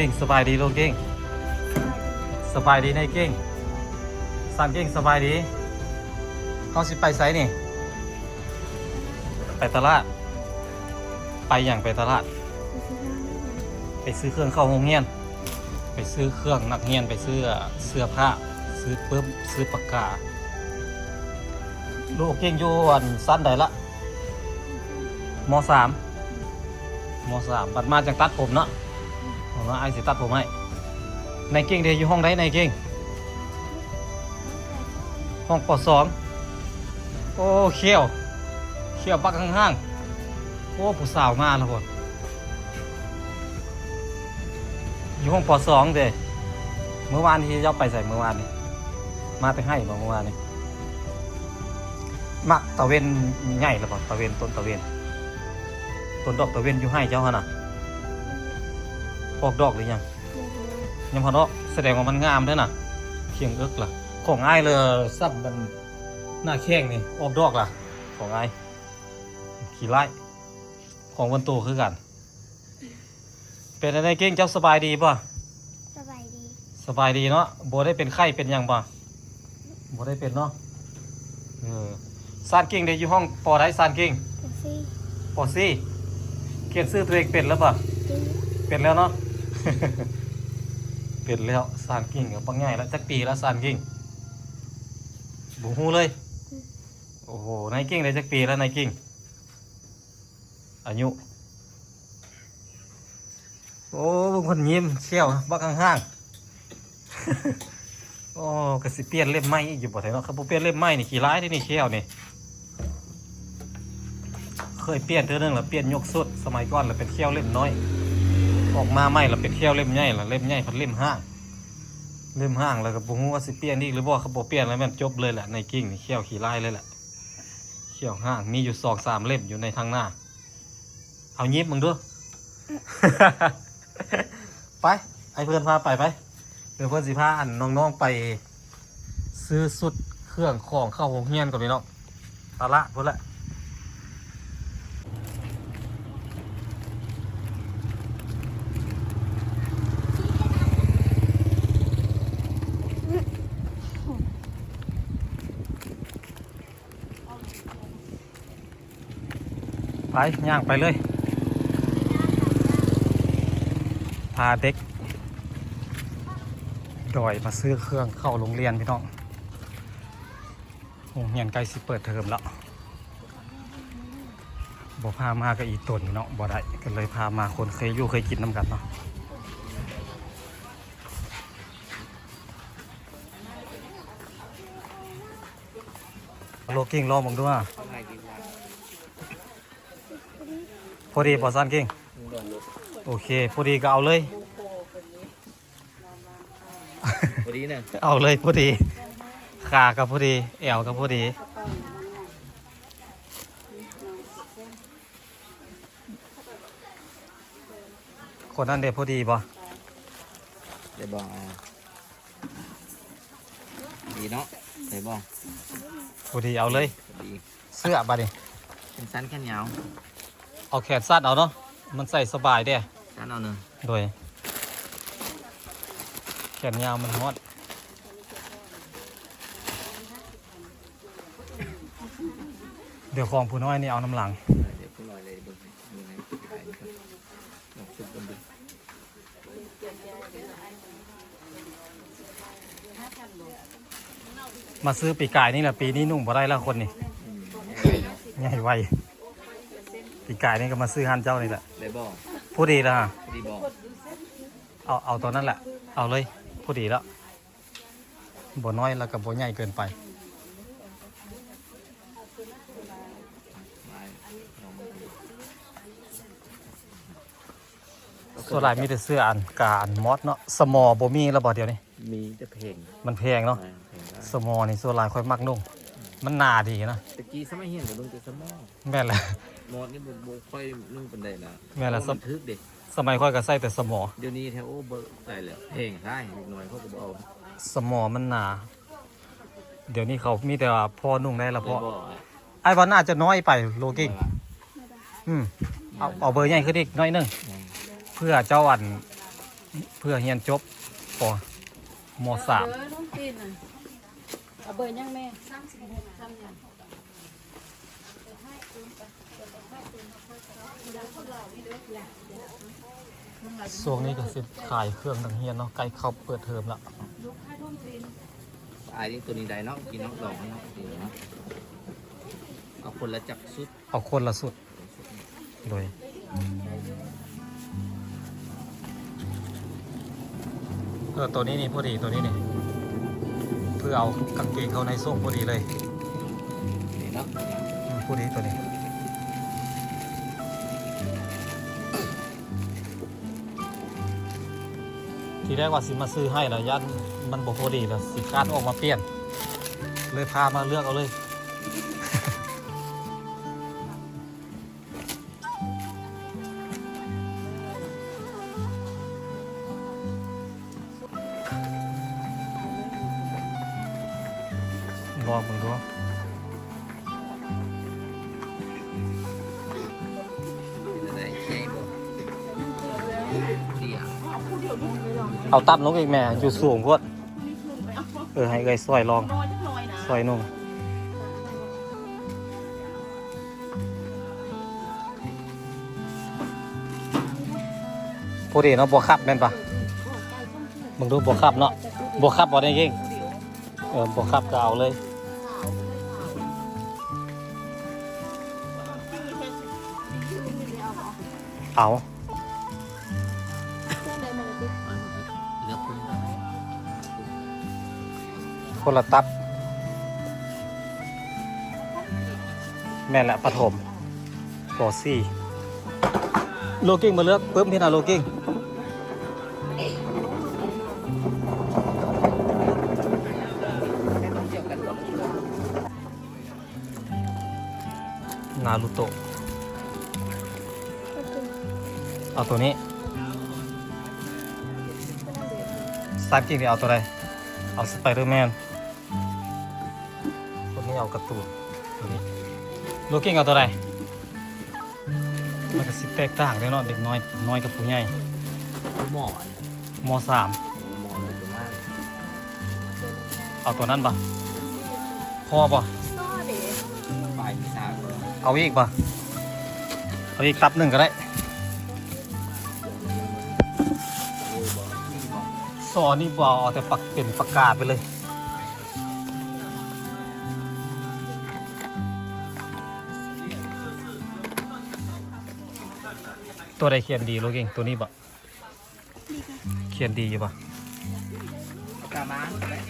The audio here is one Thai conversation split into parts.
เก่งสบายดีโลเก่งสบายดีในเก่งสามเก่งสบายดีเขาสิไปไสนี่ ไปตลาด ไปอย่างไปตลาด ไปซื้อเครื่องเข้าโรงเรียน ไปซื้อเครื่องนักเรียนไปซื้อเสื้อผ้า ซื้อปึ๊บซื้อปากกา ลูกเก่งอยู่อันสั้นใดละมสามมสามบัดมาจังตัดผมเนาะ ว่าไอ้สิตัดผมให้ในเก่งเดียอยู่ห้องใดในเก่ง ห้องปอสองโอ้เขี้ยวเขี้ยวปักข้างๆโอ้ผู้สาวมาแล้วพ่อยู่ห้องปอสองเด้เมื่อวานที่เจ้าไปใส่เมื่อวานนี้มาไปให้บ่เมื่อวานนี้มะตะเวนใหญ่หรือเปล่าตะเวนต้นตะเวนต้นดอกตะเวนอยู่ให้เจ้าหนน่ะ ออกดอกหรือยังยังพอเนาะแสดงว่ามันงามด้วยน่ะเคียงเอิกล่ะ ของอ้ายเลยซับมันหน้าแข้งนี่ออกดอกล่ะ ของอ้ายขี่ไล่ของวันโตคือกัน เป็นอะไรเก่งเจ้าสบายดีป่ะสบายดีสบายดีเนาะโบได้เป็นไข้เป็นหยังป่ะโบได้เป็นเนาะเออซานเก่งเดี๋ยวอยู่ห้องปอได้ซานเก่งเป็นซี่ปอซี่เขียนชื่อตัวเองเป็นแล้วป่ะจริงเป็นแล้วเนาะ เป็นแล้วซานกิ่งกับปังง่ายแล้วจักปีแล้วซานกิ่งบุหูเลย โอ้โหนายกิ่งได้จักปีแล้วนายกิ่งอายุ โอ้บางคนยิ้มเชี่ยวบักข้างๆ โอ้กระสิเปลี่ยนเล่มไม้อีกอยู่บ่ไทยเนาะครับบ่เปลี่ยนเล่มไม้นี่ขี้ร้ายเด้นี่เชี่ยวนี่เคยเปลี่ยนเท่านึงแล้วเปลี่ยนยกสุด สมัยก่อนแล้วเป็นเขี้ยวเล่มน้อย ออกมาใหม่แล้วเป็นเขี้ยวเล่มใหญ่ละเล่มใหญ่พันเล่มห้างเล่มห้างแล้วก็บ่ฮู้ว่าสิเปลี่ยนอีกหรือบ่เขาบ่เปลี่ยนแล้วมันจบเลยแหละในกิ่งนี่เขี้ยวขี้ลายเลยแหละเขี้ยวห้างมีอยู่สองสามเล่มอยู่ในทางหน้า เอายิบมึงดูไปไอ้เพื่อนพาไปไปเดี๋ยวเพื่อนสิพาอันน้องๆไป ซื้อสุดเครื่องของเข้าโรงเรียนก่อนพี่น้องตาละพุ่นละ ไปย่างไปเลยพาเด็กดอยมาซื้อเครื่องเข้าโรงเรียนพี่น้องโรงเรียนใกล้สิเปิดเทอมแล้วบ่พามาก็อีตนเนาะบ่ได้ก็เลยพามาคนเคยอยู่เคยกินน้ำกันเนาะโลกิ้งรอมองด้วยพ อดีบอสันกิ้งโอเคพอดีก็เอาเลย พอดีเนี่ยเอาเลยพอดีขากับพอดีแอวกับพอดีคนนั้นเด็พอดีป่ะเดี๋ยวบอกอ่าดีเนาะเดี๋ยวบอกพอดีเอาเลยพอดีเสื้อบัดนี้เป็นสั้นแค่ยาว เอาแขนสั้นเอาเนาะมันใส่สบายเด้สั้นเอาหนึ่งโดยแขนยาวมันฮอตเดี๋ยวของผู้น้อยนี่เอาน้ำหลังเดี๋ยวพูดลอยเลยเบิ่งให้ดูให้ถ่ายนะครับลองชุบกันดูมาซื้อปีกายนี่แหละปีนี้นุ่งบ่ได้แล้วคนนี่อืมใหญ่ไว ปีกายนี่ก็มาซื้อหันเจ้านี่แหละเดี๋ยวบอกผู้ดีแล้วฮะพอดีบอกเอาเอาตัวนั้นแหละ เอาเลยผู้ดีแล้วบ่น้อยแล้วก็บ่ใหญ่เกินไปมาลองมาดูส่วนหลายมีแต่เสื้ออันกาอันมอสเนาะสมอบ่มีแล้วบ่เดียวนี้มีแต่เพลงมันแพงเนาะอ่าเพลงได้สมอนี่ส่วนหลายค่อยมักนุ่งมันหนาดีนะตะกี้สมัยเห็นแต่ลุงจะสมองแม่นแหละ มอดนี่บุบุค่อยนุ่งเป็นไดนะแม่นละเพราะมันทึกเด็กสมัยค่อยก็ใส่แต่สมอ เดี๋ยวนี้แถวโอ้เบอร์ใส่เลยเพลงใช่เด็กน้อยเขาก็บอกเอาสมอมันหนา เดี๋ยวนี้เขามีแต่ว่าพ่อนุ่งได้ละเดี๋พ่ยอวบอกอะไอ้วันน่าจะน้อยไปโลกิ้งอืมเอาเอาเบอร์ใหญ่ขึ้นอีกหน้อยหนึงอืมเพื่อเจ้าอัน เพื่อเรียนจบปมสามเบอร์น้องตีนน่ะเอาเบอร์ยังแม่สามสิบหกสามยัง ช่วงนี้ก็สิขายเครื่องดังเฮียนเนาะใกล้เข้าเปิดเทอมละลูกค้าน้องตีนไอ้นี่ตัวนี้ได้เนาะกินน้องดอกเนาะดีเนาะเอาคนละจักสุดเอาคนละสุดโดยเออตัวนี้นี่พอดีตัวนี้นี่เพื่อเอากางเกงเข้าในส้งพอดีเลยนี่เนาะอืมพอดีตัวนี้ ทีแรกว่าสิมาซื้อให้แล้วยันมันบอกพอดีแล้วสิการออกมาเปลี่ยน เลยพามาเลือกเอาเลย เอาตับลงอีกแม่ อยู่สูงพวดเออ ให้เลยซอยลองน้อยจังน้อยนะซอยนุ่มพอดีเนาะบวขับแม่นปะมึงดูบวขับเนาะบวขับบอได้เก่งเออบวขับก็เอาเลยเอา คนละตับ แม่นแหละปฐมปอซี่โลกิ้งมาเลือกปึ๊บพี่นาโลกิ้งนารูโตะเอาตัวนี้สตาร์กิ้งเอาตัวใดเอาสไปเดอร์แมน เอาการ์ตูนตัวนี้โลกิ้งเอาตัวใดมันก็สิแตกต่างเลยเนาะเด็กน้อยน้อยกับผู้ใหญ่หมอนมสามหมอนเลยตัวมากเอาตัวนั้นปะพอปะฝ่ายที่สามเอาอีกปะเอาอีกตับหนึ่งก็ได้โอ้บ่นี่บ่ซอนี่บอเอาแต่ปักเป็นประกาศไปเลย ตัวใดเขียนดีโลกเองตัวนี้ปะเขียนดีอยู่ปะกามันและ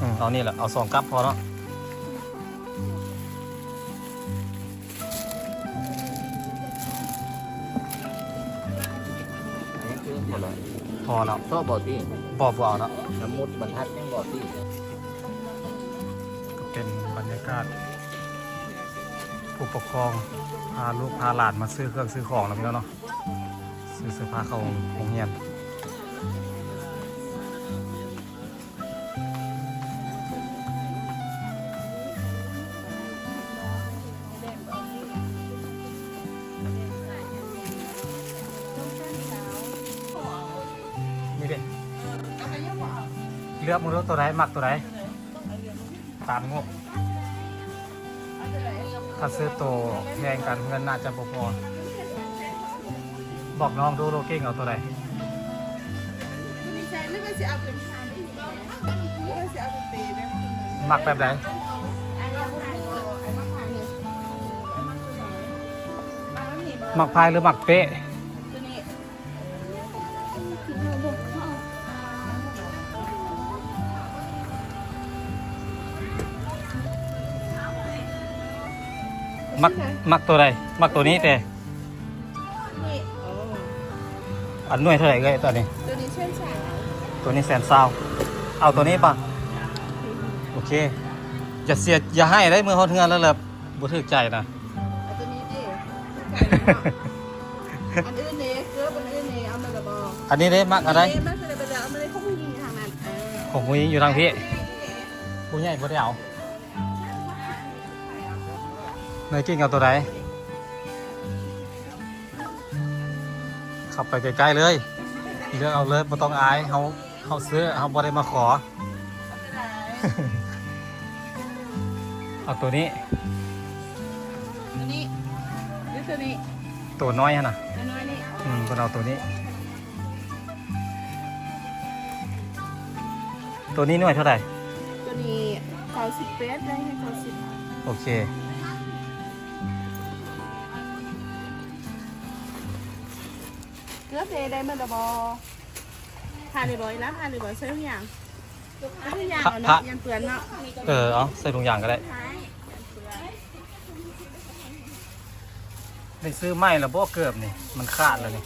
อืมเอานี่แหละเอาสองกับพอเนาะอันนี้คือบ่เลยพอแล้วชอบบ่ที่บอบเอาแล้วน้ำมุดบรรทัดยังบ่ที่ก็เป็นบรรยากาศ ผู้ปกครองพาลูกพาหลานมาซื้อเครื่องซื้อของแล้วพี่น้องเนาะซื้อเสื้อผ้าเข้าโรงเรียนนี่เด็เลือกมือตัวไหนมักตัวไหนตามงบ ถ้าซื้อตัวแพงกันเงินน่าจะบ่พอบอกน้องดูโลกิ้งเอาตัวไหนมีแฟนแล้วก็จะเอาเป็นชามที่ก็จะเอาเป็นเปย์แบบหมักแบบไหนหมักพายหรือหมักเป๊ะ มักมักตัวใดมักตัวนี้แต่นี่อันหน่วยเท่าไหร่เลยตัวนี้ ตัวนี้เช่นสาวตัวนี้แสนซาวเอาตัวนี้ป่ะโอเคอย่าเสียอย่าให้ได้มือเขาเทือนแล้วแบบบ่ถึกใจนะเอาตัวนี้ดิอันอื่นเนี่ยเกือบอันอื่นเนี่ยเอามาละบอกอันนี้ได้มักอะไรเอ๊ะมันจะไปเอามาเลยเขาผู้หญิงทางนั้นเออของผู้หญิงอยู่ทางพี่ผู้ใหญ่บ่ได้เอา นายกิ้งเอาตัวใดขับไปใกล้ๆเลยเลือกเอาเลยไม่ต้องอายเขาเขาซื้อเขาบ่ได้มาขอ เอาตัวนี้ ตัวนี้หรือตัวนี้ ตัวน้อยฮะนะตัวน้อยนี่อืมคนเอาตัวนี้ ตัวนี้หน่วยเท่าไหร่ ตัวนี้เขาสิบเปสได้ให้เขาสิบโอเค เกลือเพได้มาดบอผ่านเลยบอยแล้วผ่านเลยบอยใช้ทุกอย่างทุกอย่างเอาเนาะยันเปลือนเนาะเออเอาใส่ถุงยางก็ได้ใช่ได้ซื้อไม้แล้วบ่เกือบนี่มันขาดแล้วนี่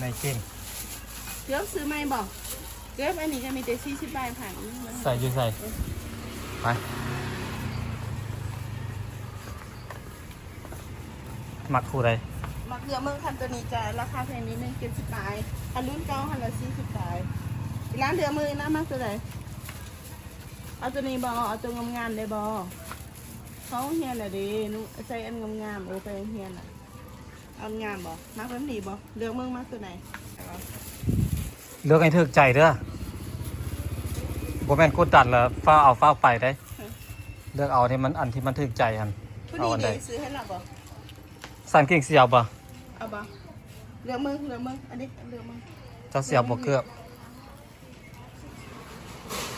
ในเก่งเกลือซื้อไหมบอกเกลืออันนี้ก็มีแต่สี่สิบบาทผ่านใส่อยี่ใส่ไปหมักคู่ใด มาเกลือเมืองคันตัวนี้จะราคาแพงนิดนึงเจ็ดสิบบาทอันรุ่นเก้าหันละสี่สิบบาทร้านเดือมือนะมากตัวไหนเอาตัวนี้บอเอาตัวงามๆได้บอเขาเฮียนอะดินุใส่อันงามๆโอ้ไปเฮียนอะเอางามบอมากแบบนี้บอเลือกเมืองมากตัวไหนเลือกให้ถึกใจเด้อบ่แม่นกดดันแล้วฟ้าเอาฟ้าไปได้ เลือกเอาที่มันอันที่มันถึกใจหันผู้เอานี้อันใดดีซื้อให้เราบอสั่นเก่งเสียวบ่ เอาบอเลือกเมืองเลือกเมืองอันนี้เลือกเมืองเจ้าเสียวบ่เกือบ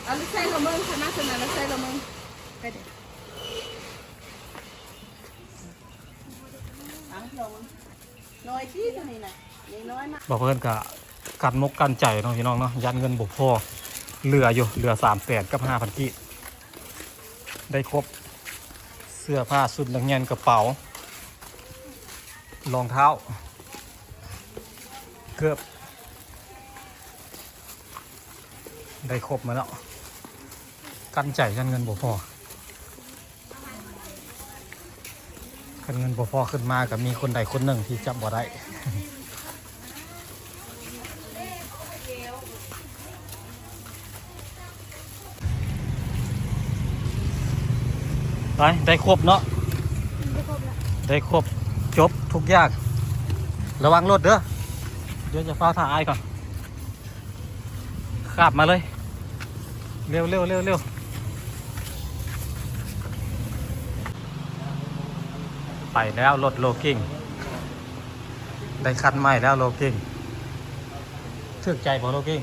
เอาลูกไส้เราเมืองชนะชนะลูกไส้เราเมืองไปเด็ดเอาลงน้อยที่ตัวนี้นะนี่น้อยมากบอกเพื่อนกะกันมกกันใจเนาะพี่น้องเนาะยันเงินบุกพอเหลืออยู่เหลือสามแสนกับห้าพันกิได้ครบเสื้อผ้าสุดนักเรียนกระเป๋า รองเท้า เกือบ ได้ครบมาแล้ว กันใจยันเงินบุพอกันเงินบุพอขึ้นมากับมีคนใดคนหนึ่งที่จับบ่ได้ไปได้ครบเนาะได้ครบจบ ทุกอย่างระวังรถเด้อเดี๋ยวจะฟ้าถ่ายก่อนขับมาเลย เร็วเร็วเร็วเร็วไปแล้วรถโลกิ้ง ได้คันใหม่แล้วโลกิ้งถึกใจบ่โลกิ้ง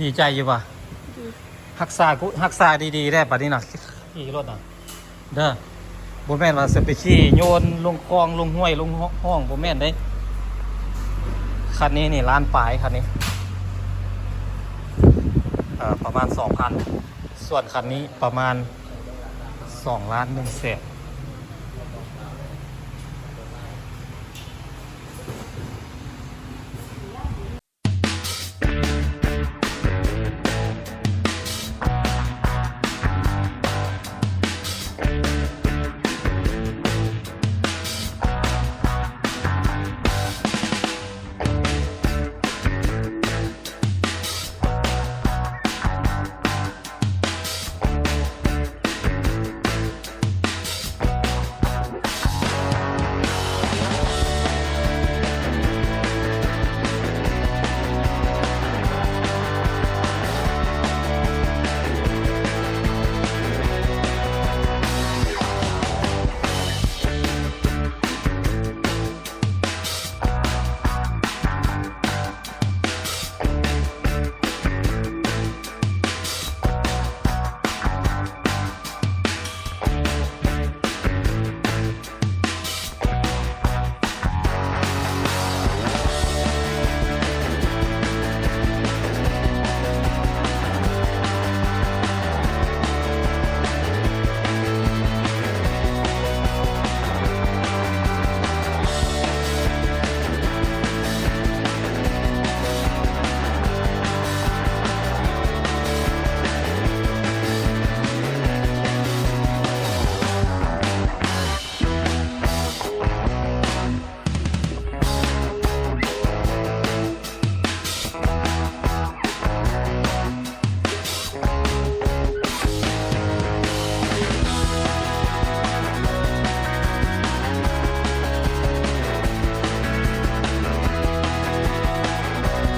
ดีใจอยู่ป่ะฮักษากุฮักษาดีๆได้ปะนี้น่ะขี่รถอะ เด้อ บ่แม่นว่าสิไปขี่โยนลงคลองลงห้วยลงห้องบ่แม่นได้คันนี้นี่ล้านปลายคันนี้ประมาณ2,000ส่วนคันนี้ประมาณ2ล้านหนึ่งแสน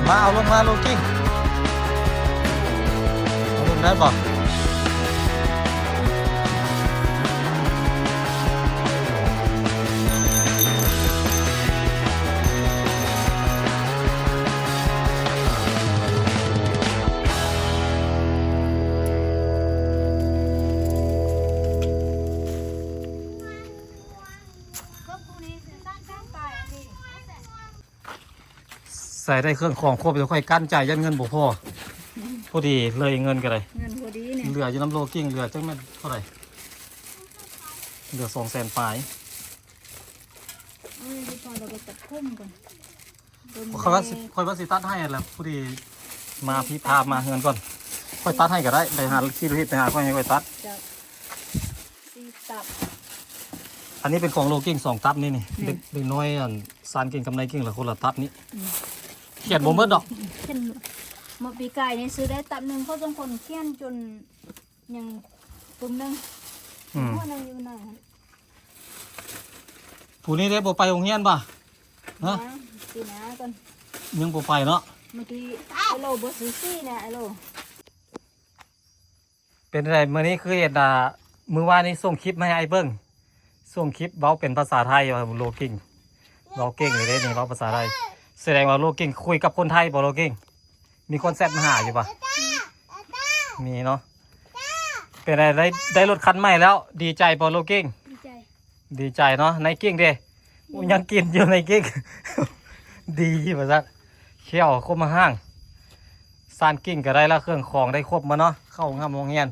มาเอาลงมาโลกิ้งเอาลงได้บอก ใส่ได้เครื่องของครบเดี๋ยวค่อยกั้นจ่ายยันเงินบ่พอพอดีเลยเงินกันเลยเงินพอดีเนี่ยเหลืออยู่น้ำโลกิ้งเหลือจังแม่นเท่าไหร่เหลือสองแสนปลายเอ้ยดีพอเราไปตัดพุ่มก่อนตัวนี้คอยว่าสิคอยว่าสิตัดให้แหละพอดีมาพี่พามาเงินก่อน ค่อยตัดให้ก็ได้ไปหาที่รีบไปหาค่อยให้ค่อยตัดจะซีตับ อันนี้เป็นของโลกิ้งสองตับนี่นี่อืมเด็กเด็กน้อยอันซานกิ้งกำไรกิ้งละคนละตับนี้ เขียนบ่เมิดดอกเช่นหมอปีไก่นี่ซื้อได้ตับหนึ่งเขาต้องคนเคี่ยนจนยังปุ่มหนึ่งอืมหัวหนึ่งอยู่ไหนฮะผู้นี้ได้บ่ไปโรงเรียนป่ะ ฮะ นะสีนะก่อนยังบ่ไปเนาะ เมื่อกี้ไอโลบซื้อซี่เนี่ยไอโลเป็นไรมื้อนี้คือเห็นอ่ามื้อวานนี้ส่งคลิปมาให้ไอ้เบิ่งส่งคลิปเว้าเป็นภาษาไทยว่าโลกิ้งเว้าเก่งเลยเด้นี่เว้าภาษาไทย แสดงว่าโลกิ้งคุยกับคนไทยบ่โลกิ้งมีคนแซดมาหาอยู่ป่ะมีเนาะเป็นไรได้ได้รถคันใหม่แล้ว ดีใจบ่โลกิ้งดีใจดีใจเนาะในกิ้งเด้อู้ยังกินอยู่ในกิ้งดีว่าซักเขี้ยวครบมาห้างซานกิ้งก็ได้แล้วเครื่องของได้ครบมาเนาะเข้าห้องโรงเรียน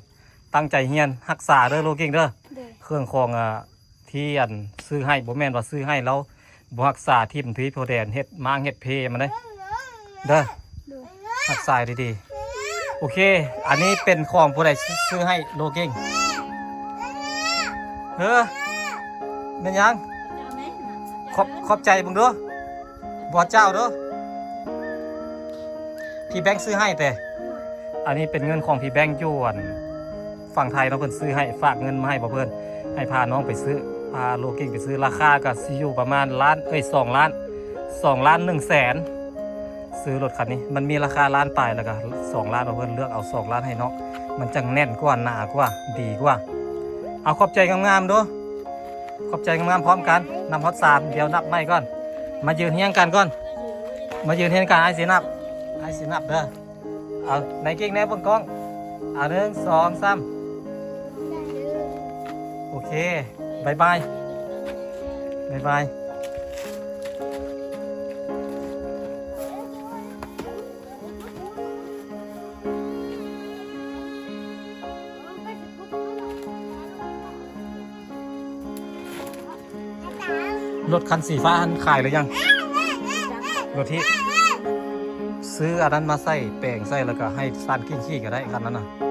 ตั้งใจเรียนรักษาเด้อโลกิ้งเด้อเด้อเครื่องของอะที่อันซื้อให้บ่แม่นว่าซื้อให้แล้ว บ่รักษาทิมทวีโพแดนเฮ็ดมางเฮ็ดเพมาเด้อเด้อเด้อรักษาดีๆ โอเค อันนี้เป็นของผู้ใดซื้อให้โลเก้งเฮ้อเป็นยังขอบขอบใจมึงเด้วยบอเจ้าเด้วยพี่แบงค์ซื้อให้แต่ อันนี้เป็นเงินของพี่แบงค์ยวน ฝั่งไทยเนาเพิ่นซื้อให้ฝากเงินมาให้บ่เพิ่นให้พาน้องไปซื้อ พาโลกิ้งไปซื้อราคาก็สิอยู่ประมาณล้านเอ้ยสองล้านสองล้านหนึ่งแสนซื้อรถคันนี้ มันมีราคาล้านปลายแล้วก็สองล้านบ่เพิ่นเลือกเอาสองล้านให้เนาะมันจังแน่นกว่าหนากว่าดีกว่า เอาขอบใจงามๆเด้วยขอบใจงามๆพร้อมกันนำฮอตสามเดี๋ยวนับไม่ก่อน มายืนเฮียงกันก่อน มายืนเฮียงกันไอ้สีนับไอ้สีนับเด้อเอาในเก่งแน่เบนกล้องเอาหนึ่งสองสามโอเค บายบายบายบายรถคันสีฟ้าหันขายหรือยังรถที่ ซื้ออันนั้นมาใส่แปลงใส่แล้วก็ให้ซานกิ้งขี้ก็ได้คันนั้นน่ะ